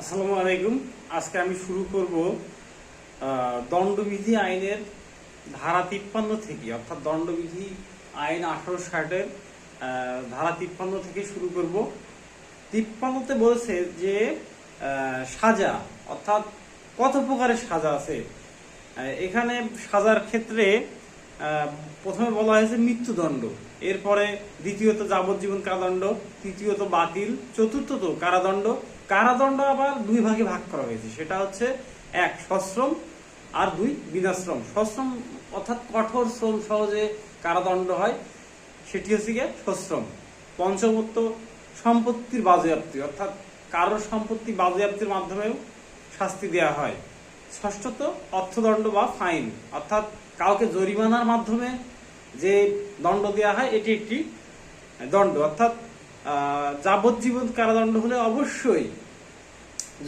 আসসালামু আলাইকুম। আজকে আমি শুরু করব দণ্ডবিধি আইনের ধারা তিপ্পান্ন থেকে, অর্থাৎ দণ্ডবিধি আইন আঠারো ষাটের ধারা তিপ্পান্ন থেকে শুরু করব। তিপ্পান্নতে বলেছে যে সাজা, অর্থাৎ কত প্রকারের সাজা আছে? এখানে সাজার ক্ষেত্রে প্রথমে বলা হয়েছে মৃত্যুদণ্ড, এরপরে দ্বিতীয়ত যাবজ্জীবন কারাদণ্ড, তৃতীয়ত বাতিল, চতুর্থত কারাদণ্ড কারাদণ্ড আবার দুই ভাগে ভাগ করা হয়েছে। সেটা হচ্ছে, এক, সশ্রম আর দুই, বিনাশ্রম। সশ্রম অর্থাৎ কঠোর শ্রম সহজে কারাদণ্ড হয়, সেটি হচ্ছে গিয়ে সশ্রম। পঞ্চমত্ব সম্পত্তির বাজেয়াপ্তি। অর্থাৎ কারোর সম্পত্তি বাজেয়াপ্তির মাধ্যমেও শাস্তি দেওয়া হয়। ষষ্ঠত, অর্থদণ্ড বা ফাইন। অর্থাৎ কাউকে জরিমানার মাধ্যমে যে দণ্ড দেওয়া হয়, এটি একটি দণ্ড। অর্থাৎ যাবজ্জীবন কারাদণ্ড হলে অবশ্যই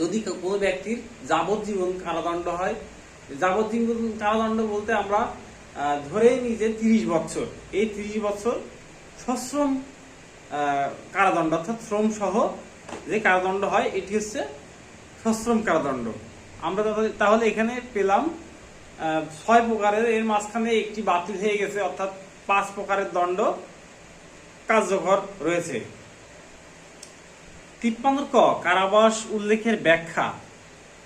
যদি কোনো ব্যক্তির যাবজ্জীবন কারাদণ্ড হয়, যাবজ্জীবন কারাদণ্ড বলতে আমরা ধরেই নিই যে তিরিশ বছর এই তিরিশ বছর সশ্রম কারাদণ্ড অর্থাৎ শ্রম সহ যে কারাদণ্ড হয়, এটি হচ্ছে সশ্রম কারাদণ্ড আমরা তাহলে এখানে পেলাম ছয় প্রকারের, এর মাঝখানে একটি বাতিল হয়ে গেছে, অর্থাৎ পাঁচ প্রকারের দণ্ড কার্যকর রয়েছে। তিপ্পান্ন ক, কারাবাস উল্লেখের ব্যাখ্যা।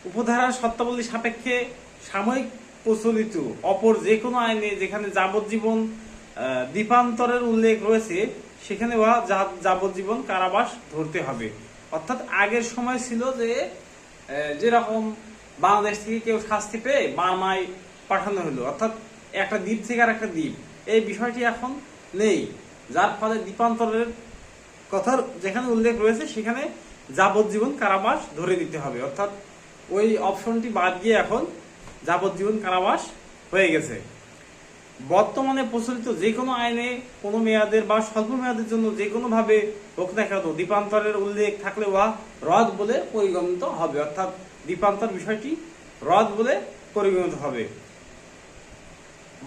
উপধারার শর্তাবলী সাপেক্ষে সাময়িক প্রচলিত, অপর যে কোনো আইনে যেখানে যাবজ্জীবন দ্বীপান্তরের উল্লেখ রয়েছে, সেখানে যাবজ্জীবন কারাবাস ধরতে হবে। অর্থাৎ আগের সময় ছিল যে যেরকম বাংলাদেশ থেকে কেউ শাস্তি পেয়ে বার্মায় পাঠানো হলো। অর্থাৎ একটা দ্বীপ থেকে আর একটা দ্বীপ। এই বিষয়টি এখন নেই। যার ফলে দ্বীপান্তরের কথার যেখানে উল্লেখ রয়েছে, সেখানে যাবজ্জীবন কারাবাস ধরে দিতে হবে। অর্থাৎ ওই অপশনটি বাদ গিয়ে এখন যাবজ্জীবন কারাবাস হয়ে গেছে। বর্তমানে প্রচলিত যে কোনো আইনে কোনো মেয়াদের বা স্বল্প মেয়াদের জন্য যে কোনো ভাবে হোক না কেন দ্বীপান্তরের উল্লেখ থাকলে উহা রদ বলে পরিগণিত হবে। অর্থাৎ দ্বীপান্তর বিষয়টি রদ বলে পরিগণিত হবে।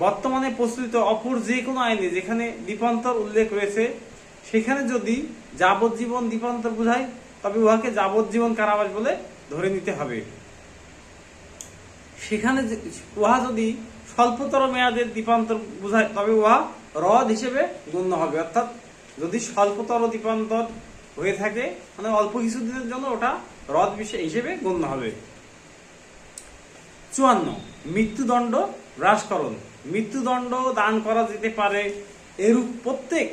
বর্তমানে প্রচলিত অপর যে কোনো আইনে যেখানে দ্বীপান্তর উল্লেখ রয়েছে সেখানে যদি যাবজ্জীবন দ্বীপান্তর বোঝায়, তবে উহাকে যাবজ্জীবন কারাবাস বলে ধরে নিতে হবে। সেখানে উহা যদি স্বল্পতর মেয়াদের দ্বীপান্তর বোঝায়, তবে উহা হ্রদ হিসেবে গণ্য হবে। অর্থাৎ যদি স্বল্পতর দ্বীপান্তর হয়ে থাকে মানে অল্প কিছুদিনের জন্য ওটা হ্রদ হিসেবে গণ্য হবে। চুয়ান্ন, মৃত্যুদণ্ড হ্রাসকরণ। মৃত্যুদণ্ড দান করা যেতে পারে এরূপ প্রত্যেক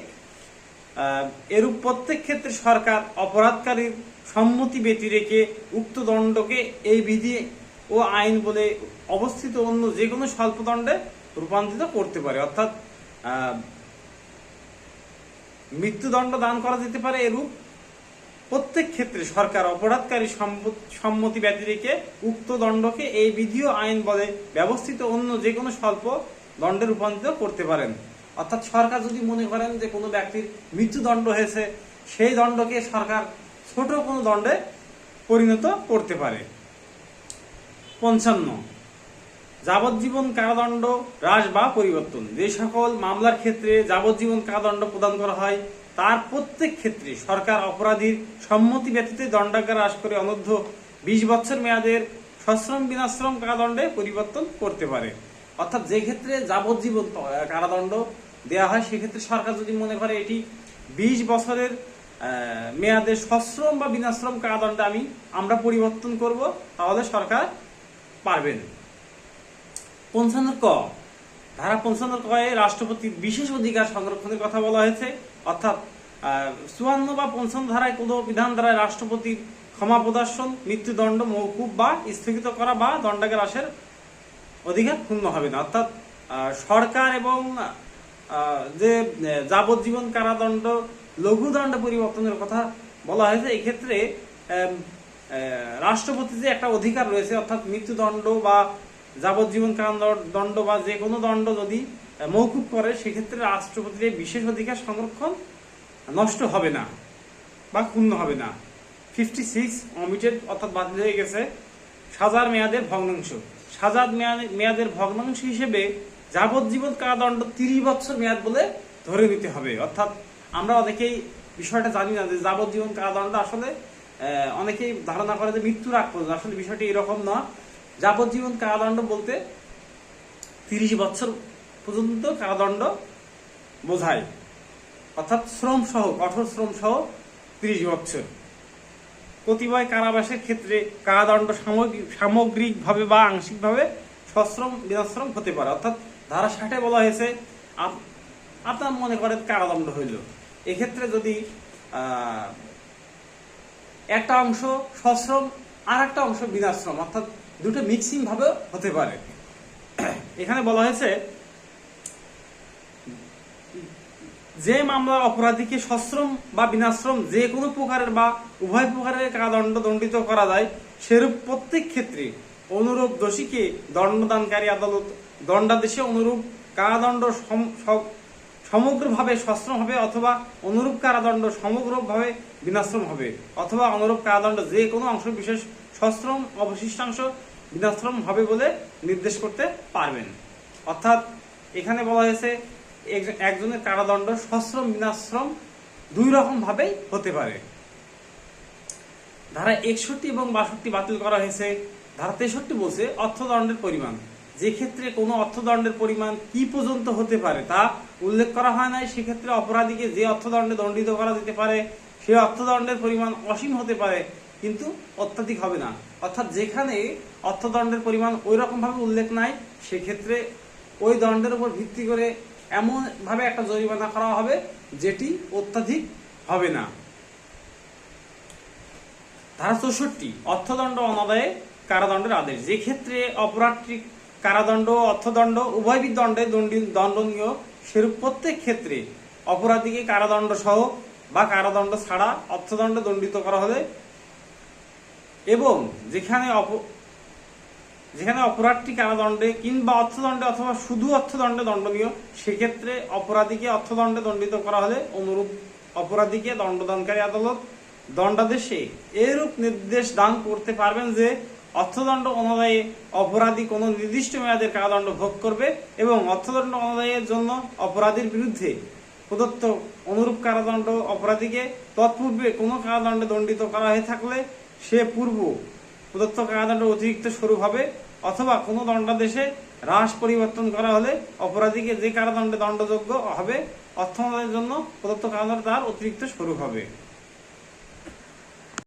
এরূপ প্রত্যেক ক্ষেত্রে সরকার অপরাধকারীর সম্মতি ব্যতি রেখে উক্ত দণ্ডকে এই বিধি ও আইন বলে অবস্থিত অন্য যে কোনো স্বল্প দণ্ডে রূপান্তরিত করতে পারে। অর্থাৎ মৃত্যুদণ্ড দান করা যেতে পারে এরূপ। প্রত্যেক ক্ষেত্রে সরকার অপরাধকারী সম্মত- ব্যতি রেখে উক্ত দণ্ডকে এই বিধি ও আইন বলে ব্যবস্থিত অন্য যে কোনো স্বল্প দণ্ডে রূপান্তরিত করতে পারেন। অর্থাৎ সরকার যদি মনে করেন যে কোনো ব্যক্তির মৃত্যুদণ্ড হয়েছে, সেই দণ্ডকে সরকার ছোট কোনো দণ্ডে পরিণত করতে পারে। পঞ্চান্ন। যাবজ্জীবন কারাদণ্ড, হ্রাস বা পরিবর্তন। যে সকল মামলার ক্ষেত্রে যাবজ্জীবন কারাদণ্ড প্রদান করা হয়, তার প্রত্যেক ক্ষেত্রে সরকার অপরাধীর সম্মতি ব্যতীত দণ্ডাজ্ঞা হ্রাস করে অনূর্ধ্ব বিশ বছর মেয়াদের সশ্রম বিনাশ্রম কারাদণ্ডে পরিবর্তন করতে পারে। অর্থাৎ যে ক্ষেত্রে যাবজ্জীবন কারাদণ্ড দেওয়া হয়, সেক্ষেত্রে সরকার যদি মনে করে এটি বিশ বছরের মেয়াদে সশ্রম বা বিনাশ্রম কারাদণ্ডে আমি, আমরা পরিবর্তন করব, তাহলে সরকার পারবেন পঞ্চান্ন ক, ধারা পঞ্চান্ন কয়ে রাষ্ট্রপতির বিশেষ অধিকার সংরক্ষণের কথা বলা হয়েছে, অর্থাৎ চুয়ান্ন বা পঞ্চান্ন ধারায় কোনো বিধান দ্বারায় রাষ্ট্রপতির ক্ষমা প্রদর্শন, মৃত্যুদণ্ড, মৌকুব বা স্থগিত করা বা দণ্ডাগার হ্রাসের অধিকার ক্ষুণ্ণ হবে না। অর্থাৎ সরকার এবং যে যাবজ্জীবন কারাদণ্ড, লঘুদণ্ড পরিবর্তনের কথা বলা হয়েছে এক্ষেত্রে রাষ্ট্রপতির যে একটা অধিকার রয়েছে, অর্থাৎ মৃত্যুদণ্ড বা যাবজ্জীবন কারাদণ্ড বা যে কোনো দণ্ড যদি মৌকুব করে, সেক্ষেত্রে রাষ্ট্রপতির বিশেষ অধিকার সংরক্ষণ নষ্ট হবে না বা ক্ষুণ্ণ হবে না। ফিফটি সিক্স অমিটেড অর্থাৎ বাতিল হয়ে গেছে। সাজার মেয়াদের ভগ্নাংশ। সাজার মেয়াদ- মেয়াদের ভগ্নাংশ হিসেবে যাবজ্জীবন কারাদণ্ড তিরিশ বছর মেয়াদ বলে ধরে নিতে হবে। অর্থাৎ আমরা অনেকেই বিষয়টা জানি না যে যাবজ্জীবন কারাদণ্ড আসলে অনেকেই ধারণা করে যে মৃত্যুর আগ পর্যন্ত। আসলে বিষয়টি এরকম না যাবজ্জীবন কারাদণ্ড বলতে তিরিশ বছর পর্যন্ত কারাদণ্ড বোঝায়। অর্থাৎ শ্রম সহ, কঠোর শ্রম সহ তিরিশ বছর। কতিপয় কারাবাসের ক্ষেত্রে কারাদণ্ড সামগ্রিক সামগ্রিকভাবে বা আংশিকভাবে সশ্রম, বিনাশ্রম হতে পারে। অর্থাৎ ধারা ষাটে বলা হয়েছে আপ- আপনার মনে করেন কারাদণ্ড হইল। এক্ষেত্রে যদি একটা অংশ সশ্রম আর একটা অংশ বিনাশ্রম, অর্থাৎ দুটো মিক্সিং ভাবে হতে পারে। এখানে বলা হয়েছে, যে মামলার অপরাধীকে সশ্রম বা বিনাশ্রম যে কোনো প্রকারের বা উভয় প্রকারের কারাদণ্ড দণ্ডিত করা যায়, সেরূপ প্রত্যেক ক্ষেত্রে অনুরূপ দোষীকে দণ্ডদানকারী আদালত, দণ্ডাদেশে অনুরূপ কারাদণ্ড সম- সম- সমগ্রভাবে সশ্রম হবে অথবা অনুরূপ কারাদণ্ড সমগ্রভাবে বিনাশ্রম হবে, অথবা অনুরূপ কারাদণ্ড যে কোনো অংশ বিশেষ সশ্রম অবশিষ্টাংশ বিনাশ্রম হবে বলে নির্দেশ করতে পারবেন। অর্থাৎ এখানে বলা হয়েছে এক- একজনের কারাদণ্ড সশ্রম, বিনাশ্রম দুই রকম ভাবেই হতে পারে। ধারা একষট্টি এবং বাষট্টি বাতিল করা হয়েছে ধারা তেষট্টি বলছে অর্থদণ্ডের পরিমাণ। যে ক্ষেত্রে কোনো অর্থদণ্ডের পরিমাণ কি পর্যন্ত হতে পারে তা উল্লেখ করা হয় নাই। সেক্ষেত্রে অপরাধীকে যে অর্থদণ্ডে দণ্ডিত করা যেতে পারে, সে অর্থদণ্ডের পরিমাণ অসীম হতে পারে, কিন্তু অত্যাধিক হবে না। অর্থাৎ যেখানে অর্থদণ্ডের পরিমাণ ওই রকমভাবে উল্লেখ নাই, সেক্ষেত্রে ওই দণ্ডের উপর ভিত্তি করে এমনভাবে একটা জরিমানা করা হবে, যেটি অত্যাধিক হবে না। ধারা চৌষট্টি, অর্থদণ্ড অনাদায়ে কারাদণ্ডের আদেশ। যে ক্ষেত্রে অপরাধটি কারাদণ্ড, অর্থদণ্ড উভয় দণ্ডে দণ্ডি- দণ্ডনীয়, সেরূপ প্রত্যেক ক্ষেত্রে অপরাধীকে কারাদণ্ড সহ বা কারাদণ্ড ছাড়া অর্থদণ্ড দণ্ডিত করা হবে এবং যেখানে যেখানে অপরাধটি কারাদণ্ডে কিংবা অর্থদণ্ডে অথবা শুধু অর্থদণ্ডে দণ্ডনীয়, সেক্ষেত্রে অপরাধীকে অর্থদণ্ডে দণ্ডিত করা হলে অনুরূপ অপরাধীকে দণ্ডদানকারী আদালত দণ্ডাদেশে এরূপ নির্দেশ দান করতে পারবেন যে অর্থদণ্ড অনুযায়ী অপরাধী কোনো নির্দিষ্ট মেয়াদের কারাদণ্ড ভোগ করবে এবং অর্থদণ্ড অনুযায়ীর জন্য অপরাধীর বিরুদ্ধে প্রদত্ত অনুরূপ কারাদণ্ড অপরাধীকে তৎপূর্বে কোনো কারাদণ্ডে দণ্ডিত করা হয়ে থাকলে সে পূর্ব প্রদত্ত কারাদণ্ড অতিরিক্ত স্বরূপ হবে অথবা কোনো দণ্ডাদেশে হ্রাস পরিবর্তন করা হলে অপরাধীকে যে কারাদণ্ডে দণ্ডযোগ্য হবে অর্থনদের জন্য প্রদত্ত কারাদণ্ড তার অতিরিক্ত স্বরূপ হবে।